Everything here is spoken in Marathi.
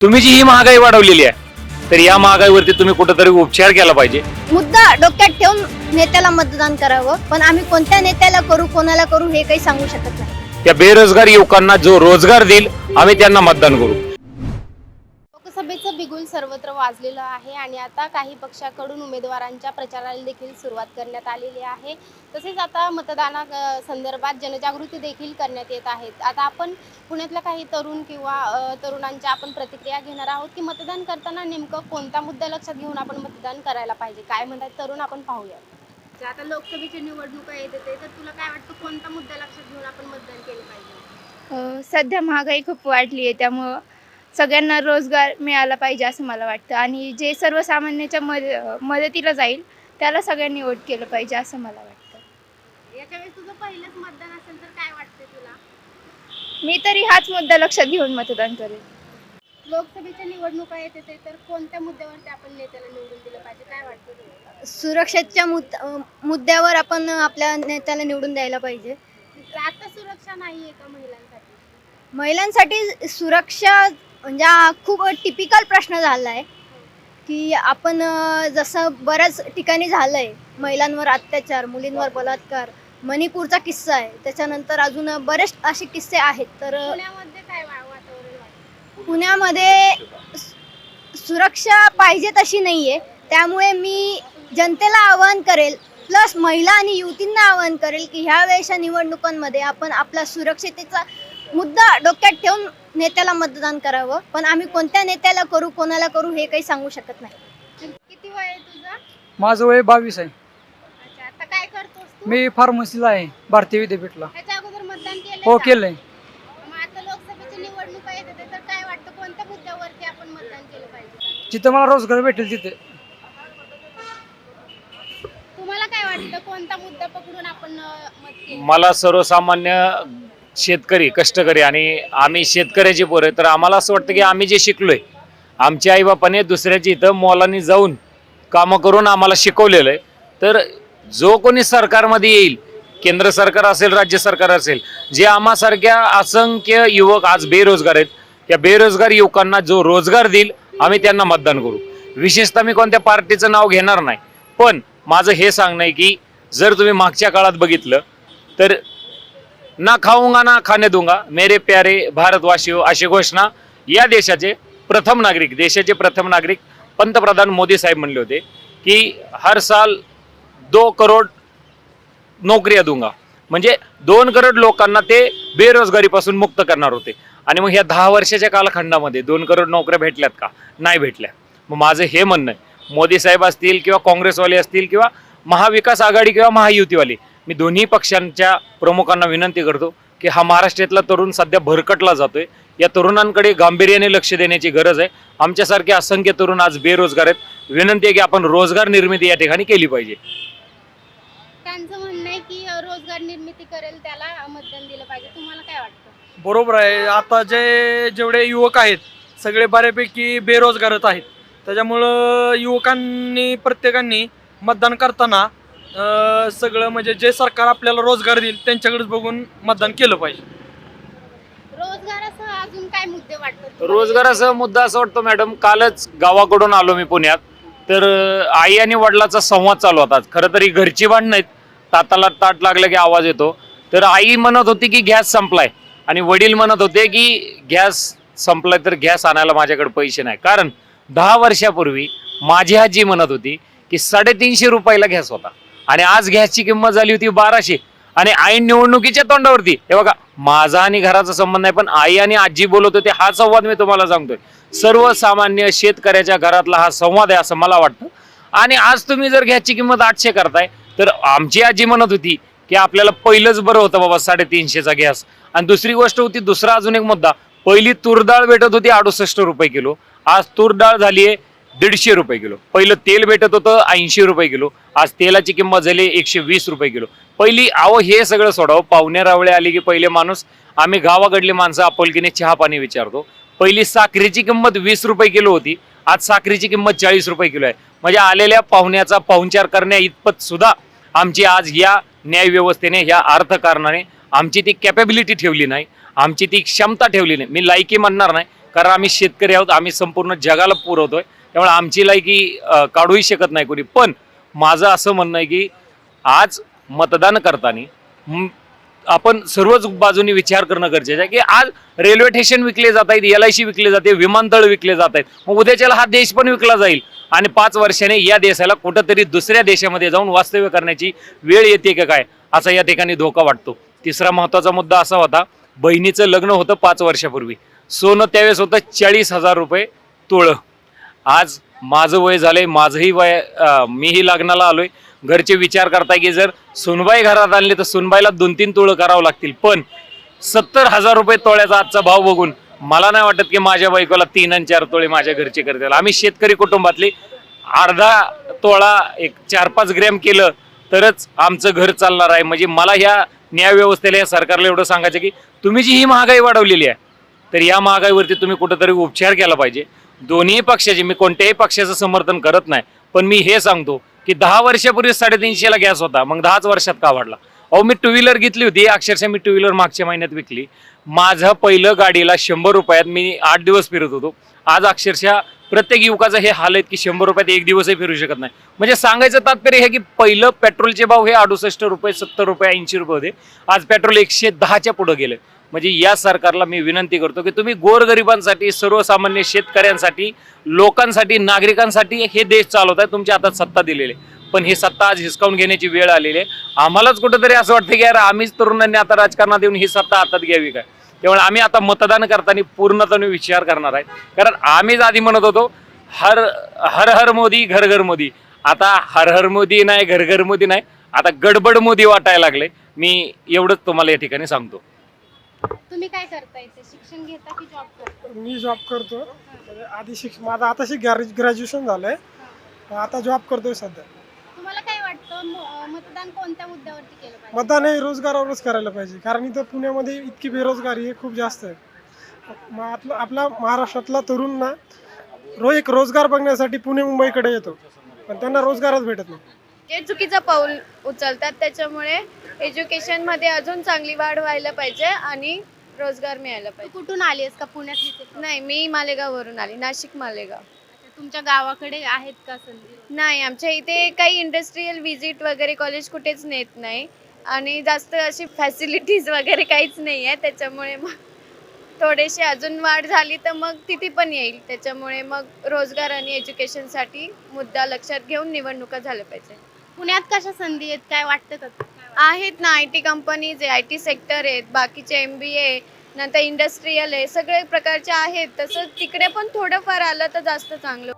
तुम्ही जी ही महागाई वाढवलेली आहे तर या महागाईवरती तुम्ही कुठेतरी उपचार केला पाहिजे. मुद्दा डोक्यात ठेवून नेत्याला मतदान करावं पण आम्ही कोणत्या नेत्याला करू कोणाला करू हे काही सांगू शकत नाही. त्या बेरोजगार युवकांना जो रोजगार देईल आम्ही त्यांना मतदान करू. लोकसभेचं बिगुल सर्वत्र वाजलेलं आहे आणि आता काही पक्षाकडून उमेदवारांच्या प्रचाराला देखील सुरुवात करण्यात आलेली आहे. तसेच आता मतदाना संदर्भात जनजागृती देखील करण्यात येत आहेत आता आपण पुण्यातल्या काही तरुण किंवा तरुणांच्या आपण प्रतिक्रिया घेणार आहोत की मतदान करताना नेमकं कोणता मुद्दा लक्षात घेऊन आपण मतदान करायला पाहिजे? काय म्हणतात तरुण आपण पाहूया तर आता लोकसभेची निवडणुका येत होते तर तुला काय वाटतं कोणता मुद्दा लक्षात घेऊन आपण मतदान केलं पाहिजे? सध्या महागाई खूप वाढली आहे त्यामुळं सगळ्यांना रोजगार मिळाला पाहिजे असं मला वाटतं. आणि जे सर्वसामान्याच्या मद मदतीला जाईल त्याला सगळ्यांनी वोट केलं पाहिजे असं मला वाटतं. याच्या वेळेस तुझं पहिलंच मतदान असेल तर काय वाटतं तुला? मी तरी हाच मुद्दा लक्षात घेऊन मतदान करेन. लोकसभेच्या निवडणुका येत होते तर कोणत्या मुद्द्यावरती आपण नेत्याला निवडून दिलं पाहिजे? काय वाटतं? सुरक्षेच्या मुद मुद्द्यावर आपण आपल्या नेत्याला निवडून द्यायला पाहिजे. आता सुरक्षा नाहीये का महिलांसाठी? महिलांसाठी सुरक्षा म्हणजे हा खूप टिपिकल प्रश्न झाला आहे की आपण जसं बऱ्याच ठिकाणी झालं आहे महिलांवर अत्याचार मुलींवर बलात्कार मणिपूरचा किस्सा आहे त्याच्यानंतर अजून बरेच असे किस्से आहेत तर पुण्यामध्ये सुरक्षा पाहिजे तशी नाहीये त्यामुळे मी जनतेला आवाहन करेल प्लस महिला आणि युवतींना आवाहन करेल की ह्या वेळेच्या निवडणुकांमध्ये आपण आपला सुरक्षितेचा मुद्दा डोक्यात ठेवून नेत्याला मतदान करावं. पण आम्ही कोणत्या नेत्याला करू कोणाला करू हे काही सांगू शकत नाही. किती वय आहे तुझं? माझं वय बावीस आहे. अच्छा आता काय करतोस तू? मी फार्मसीला आहे भारतीय विद्यापीठला. ह्याच्या अगोदर मतदान केलं हो केलंय. मग आता लोकसभेची निवडणुका येत होते तर काय वाटतं? कोणत्या मुद्द्यावरती आपण मतदान केलं पाहिजे? जिथं मला रोजगार भेटेल तिथे. तुम्हाला काय वाटतं? कोणता मुद्दा पकडून आपण अं, मत केलं? मला सर्वसामान्य शेतकरी कष्टकरी आणि आम्ही शेतकऱ्याची पोरं तर आम्हाला असं वाटतं की आम्ही जे शिकलोय आमच्या आईबापाने दुसऱ्याची इथं मोलानी जाऊन कामं करून आम्हाला शिकवलेलं आहे. तर जो कोणी सरकारमध्ये येईल केंद्र सरकार असेल राज्य सरकार असेल जे आम्हासारख्या असंख्य युवक आज बेरोजगार आहेत त्या बेरोजगार युवकांना जो रोजगार देईल आम्ही त्यांना मतदान करू. विशेषतः मी कोणत्या पार्टीचं नाव घेणार नाही पण माझं हे सांगणं आहे की जर तुम्ही मागच्या काळात बघितलं तर ना खाऊंगा ना खाने दूंगा. मेरे प्यारे भारतवासियो अशी घोषणा या देशाचे प्रथम नागरिक देशाचे प्रथम नागरिक पंतप्रधान मोदी साहेब म्हणले होते की हर साल दो करोड नोकऱ्या दूंगा. म्हणजे दोन करोड लोकांना ते बेरोजगारीपासून मुक्त करणार होते. आणि मग ह्या दहा वर्षाच्या कालखंडामध्ये दोन करोड नोकऱ्या भेटल्यात का? नाही भेटल्या. मग माझं हे म्हणणं आहे मोदी साहेब असतील किंवा काँग्रेसवाले असतील किंवा महाविकास आघाडी किंवा महायुतीवाली मी दोन्ही पक्षांच्या प्रमुखांना विनंती करतो की हा महाराष्ट्रातला तरुण सध्या भरकटला जातोय. या तरुणांकडे गांभीर्याने लक्ष देण्याची गरज आहे. आमच्यासारखे असंख्य तरुण आज बेरोजगार आहेत. विनंती आहे की आपण रोजगार निर्मिती या ठिकाणी केली पाहिजे. त्यांचं म्हणणं आहे की रोजगार निर्मिती करेल त्याला मतदान दिलं पाहिजे. तुम्हाला काय वाटतं? बरोबर आहे. आता जे जेवढे युवक आहेत सगळे बऱ्यापैकी बेरोजगारच आहेत. त्याच्यामुळं युवकांनी प्रत्येकाने मतदान करताना अं, सगळं म्हणजे जे सरकार आपल्याला रोजगार देईल त्यांच्याकडेच बघून मतदान केलं पाहिजे. रोजगारासह अजून काय मुद्दे वाटतात? तुम्हाला? रोजगाराचा मुद्दा असं वाटतो मॅडम कालच गावाकडून आलो मी पुण्यात. तर अं, आई आणि वडिलाचा संवाद चालू होता. खरं तरी घरची भांडणं आहेत ताताला ताट लागलं की आवाज येतो. तर आई म्हणत होती की गॅस संपलाय. आणि वडील म्हणत होते की गॅस संपलाय तर गॅस आणायला माझ्याकडे पैसे नाही. कारण दहा वर्षापूर्वी माझी आजी म्हणत होती की साडेतीनशे रुपयाला गॅस होता. आणि आज गॅसची किंमत झाली होती बाराशे. आणि आई निवडणुकीच्या तोंडावरती. हे बघा माझा आणि घराचा संबंध नाही पण आई आणि आजी बोलत होते हा संवाद मी तुम्हाला सांगतोय. सर्वसामान्य शेतकऱ्याच्या घरातला हा संवाद आहे असं मला वाटतं. आणि आज तुम्ही जर गॅसची किंमत आठशे करताय तर आमची आजी म्हणत होती की आपल्याला पहिलंच बरं होतं बाबा साडेतीनशेचा गॅस. आणि दुसरी गोष्ट होती दुसरा अजून एक मुद्दा. पहिली तूर डाळ भेटत होती अडुसष्ट रुपये किलो. आज तूर डाळ झाली आहे दीडशे रुपये किलो. पहिलं तेल भेटत होतं ऐंशी रुपये किलो. आज तेलाची किंमत झाली एकशे वीस रुपये किलो. पहिली अहो हे सगळं सोडावं. पाहुण्या रावळे आले की पहिले माणूस. आम्ही गावाकडली माणसं आपुलकीने चहा पाणी विचारतो. पहिली साखरेची किंमत वीस रुपये किलो होती. आज साखरेची किंमत चाळीस रुपये किलो आहे. म्हणजे आलेल्या पाहुण्याचा पाहुणचार करण्या इतपत सुद्धा आमची आज या न्याय व्यवस्थेने अर्थकारणाने आमची ती कॅपेबिलिटी ठेवली नाही. आमची ती क्षमता ठेवली नाही. मी लायकी म्हणणार नाही. कारण आम्ही शेतकरी आहोत. आम्ही संपूर्ण जगाला पुरवतोय. त्यामुळे आमची लायकी काढूही शकत नाही कोणी. पण माझं असं म्हणणं आहे की आज मतदान करताना आपण सर्वच बाजूनी विचार करणं गरजेचं आहे की आज रेल्वे स्टेशन विकले जात आहेत एल आय सी विकले जाते विमानतळ विकले जात आहेत. मग उद्याच्याला हा देश पण विकला जाईल. आणि पाच वर्षाने या देशाला कुठंतरी दुसऱ्या देशामध्ये जाऊन वास्तव्य करण्याची वेळ येते का काय असा या ठिकाणी धोका वाटतो. तिसरा महत्त्वाचा मुद्दा असा होता बहिणीचं लग्न होतं पाच वर्षापूर्वी. सोनं त्यावेळेस होतं चाळीस हजार रुपये तोळं. आज माझं वय झालंय माझंही वय मीही लग्नाला आलोय. घरचे विचार करताय की जर सुनबाई घरात आणली तर सुनबाईला दोन तीन तोळं करावं लागतील. पण सत्तर हजार रुपये तोळ्याचा आजचा भाव बघून मला नाही वाटत की माझ्या बायकोला तीन आणि चार तोळे माझ्या घरचे करतील. आम्ही शेतकरी कुटुंबातले अर्धा तोळा एक चार पाच ग्रॅम केलं तरच आमचं घर चालणार आहे. म्हणजे मला ह्या न्यायव्यवस्थेला या सरकारला एवढं सांगायचं की तुम्ही जी ही महागाई वाढवलेली आहे तर या महागाईवरती तुम्ही कुठंतरी उपचार केला पाहिजे. दोन्ही पक्षाचे मी कोणत्याही पक्षाचं समर्थन करत नाही. पण मी हे सांगतो की दहा वर्षापूर्वी साडेतीनशेला गॅस होता मग दहाच वर्षात का वाढला? अहो मी टू व्हीलर घेतली होती अक्षरशः मी टू व्हीलर मागच्या महिन्यात विकली. माझं पहिलं गाडीला शंभर रुपयात मी आठ दिवस फिरत होतो. आज अक्षरशः प्रत्येक युवकाचं हे हाल आहेत की शंभर रुपयात एक दिवसही फिरू शकत नाही. म्हणजे सांगायचं तात्पर्य हे की पहिलं पेट्रोलचे भाव हे अडुसष्ट रुपये सत्तर रुपये ऐंशी रुपये होते. आज पेट्रोल एकशे दहाच्या पुढं गेलं म्हणजे या सरकारला मी विनंती करतो की तुम्ही गोरगरिबांसाठी सर्वसामान्य शेतकऱ्यांसाठी लोकांसाठी नागरिकांसाठी हे देश चालवत आहे तुमच्या हातात सत्ता दिलेली आहे. पण ही सत्ता आज हिसकावून घेण्याची वेळ आलेली आहे. आम्हालाच कुठंतरी असं वाटतं की यार आम्हीच तरुणांनी आता राजकारणात येऊन ही सत्ता हातात घ्यावी काय? त्यामुळे आम्ही आता मतदान करताना पूर्णतने विचार करणार आहे. कारण आम्हीच आधी म्हणत होतो हर हर हर मोदी घर घर मोदी. आता हर हर मोदी नाही घर घर मोदी नाही. आता गडबड मोदी वाटायला लागले. मी एवढंच तुम्हाला या ठिकाणी सांगतो. तुम्ही काय करता इथे? शिक्षण घेता की जॉब करता? मी जॉब करतो. म्हणजे आधी शिक्ष माझं आताशी ग्रॅज्युएशन झालंय. आता जॉब करतोय सध्या. तुम्हाला काय वाटतं? म- मतदान कोणत्या मुद्द्यावरती केलं पाहिजे? मतदान हे रोजगारावरच करायला पाहिजे. कारण इथं पुण्यामध्ये इतकी बेरोजगारी आहे खूप जास्त आहे. आपलं आपल्या महाराष्ट्रातला तरुण ना रो एक रोजगार बघण्यासाठी पुणे मुंबईकडे येतो. पण त्यांना रोजगारच भेटत नाही. जे चुकीचं पाऊल उचलतात त्याच्यामुळे एज्युकेशनमध्ये अजून चांगली वाढ व्हायला पाहिजे आणि रोजगार मिळायला पाहिजे. कुठून आली आहेस का? का? नाही मी मालेगाववरून आली नाशिक मालेगाव. अच्छा, तुमच्या गावाकडे आहेत का संधी? नाही आमच्या इथे काही इंडस्ट्रीयल व्हिजिट वगैरे कॉलेज कुठेच नेत नाही. आणि जास्त अशी फॅसिलिटीज वगैरे काहीच नाही आहे त्याच्यामुळे मग थोडेसे अजून वाढ झाली तर मग तिथे पण येईल. त्याच्यामुळे मग रोजगार आणि एज्युकेशनसाठी मुद्दा लक्षात घेऊन निवडणुका झाल्या पाहिजे. पुण्यात कशा संधी आहेत? काय वाटतं का? आहेत ना आय टी कंपनीज आहे आय टी सेक्टर आहेत बाकीचे एम बी ए नंतर इंडस्ट्रीयल आहे सगळे प्रकारचे आहेत. तसं तिकडे पण थोडंफार आलं तर जास्त चांगलं.